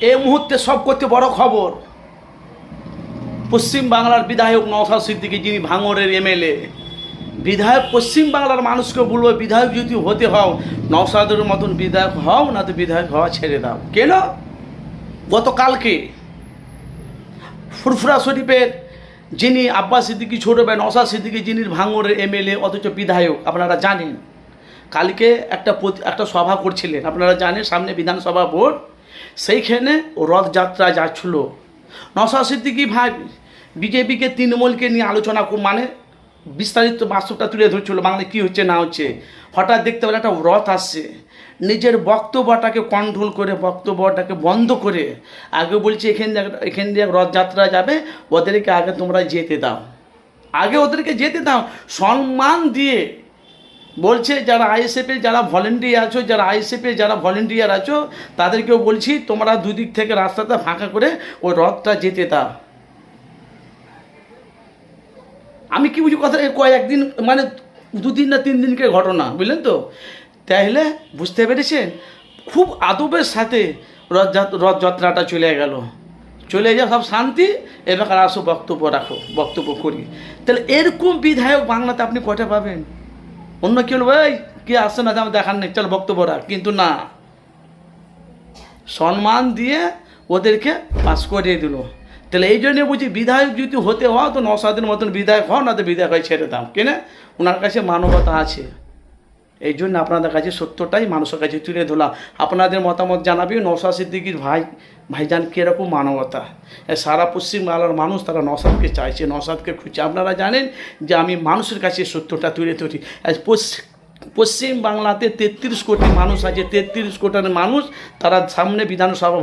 এই মুহূর্তে সব করতে বড় খবর। পশ্চিম বাংলার বিধায়ক নওশাদ সিদ্দিকী, যিনি ভাঙড়ের এমএলএ, বিধায়ক পশ্চিম বাংলার মানুষকে বলব, বিধায়ক যদি হতে হও, নওশাদের মতন বিধায়ক হও, না তো বিধায়ক হওয়া ছেড়ে দাও। কেন? গতকালকে ফুরফুরা শরীফের যিনি আব্বাস সিদ্দিকী, ছোটো ভাই নওশাদ সিদ্দিকী, যিনি ভাঙড়ের এমএলএ, অথচ বিধায়ক, আপনারা জানেন, কালকে একটা একটা সভা করছিলেন, আপনারা জানেন, সামনে বিধানসভা ভোট। সেইখানে রথযাত্রা যাচ্ছিল। নশা সিদ্দিকি ভাই বিজেপিকে তৃণমূলকে নিয়ে আলোচনা মানে বিস্তারিত বাস্তবটা তুলে ধরছিল, বাংলায় কী হচ্ছে, না হচ্ছে। হঠাৎ দেখতে পেলে একটা রথ আসছে। নিজের বক্তব্যটাকে কন্ট্রোল করে, বক্তব্যটাকে বন্ধ করে আগে বলছে, এখান এখান দিয়ে রথযাত্রা যাবে, ওদেরকে আগে তোমরা যেতে দাও। আগে ওদেরকে যেতে দাও, সম্মান দিয়ে বলছে, যারা আইএসএফের যারা ভলেন্টিয়ার আছো, যারা আইএসএফের যারা ভলেন্টিয়ার আছো, তাদেরকেও বলছি, তোমরা দুদিক থেকে রাস্তাটা ফাঁকা করে ওই রথটা যেতে দাও আমি কি বুঝি কথা কয়েকদিন মানে দুদিন না তিন দিনকে ঘটনা, বুঝলেন তো? তাহলে বুঝতে পেরেছেন? খুব আদবের সাথে রথযাত্রা রথযাত্রাটা চলে গেল। চলে যা সব শান্তি, এবার আসো বক্তব্য রাখো, বক্তব্য করি। তাহলে এরকম বিধায়ক বাংলাতে আপনি কটা পাবেন? অন্য কি বলব এই, কে আসছে না আমার দেখার নেই? চল বক্তব্য রাখ। কিন্তু না। সম্মান দিয়ে ওদেরকে পাস করিয়ে দিল। তাহলে এই জন্যে বুঝি বিধায়ক যদি হতে হও তো নশাদের মতন বিধায়ক হও, না তো বিধায়ক হয়ে ছেড়ে দাম কেনে? ওনার কাছে মানবতা আছে। এই জন্য আপনাদের কাছে সত্যটাই মানুষের কাছে তুলে ধরলাম। আপনাদের মতামত জানাবি নৌসা সিদ্দিকির ভাই, ভাইজান কীরকম মানবতা? সারা পশ্চিম বাংলার মানুষ তারা নসাদকে চাইছে নসাদকে খুঁজছে। আপনারা জানেন যে আমি মানুষের কাছে সত্যটা তুলে ধরি। পশ্চিম বাংলাতে তেত্রিশ কোটি মানুষ আছে। তেত্রিশ কোটি মানুষ তারা সামনে বিধানসভা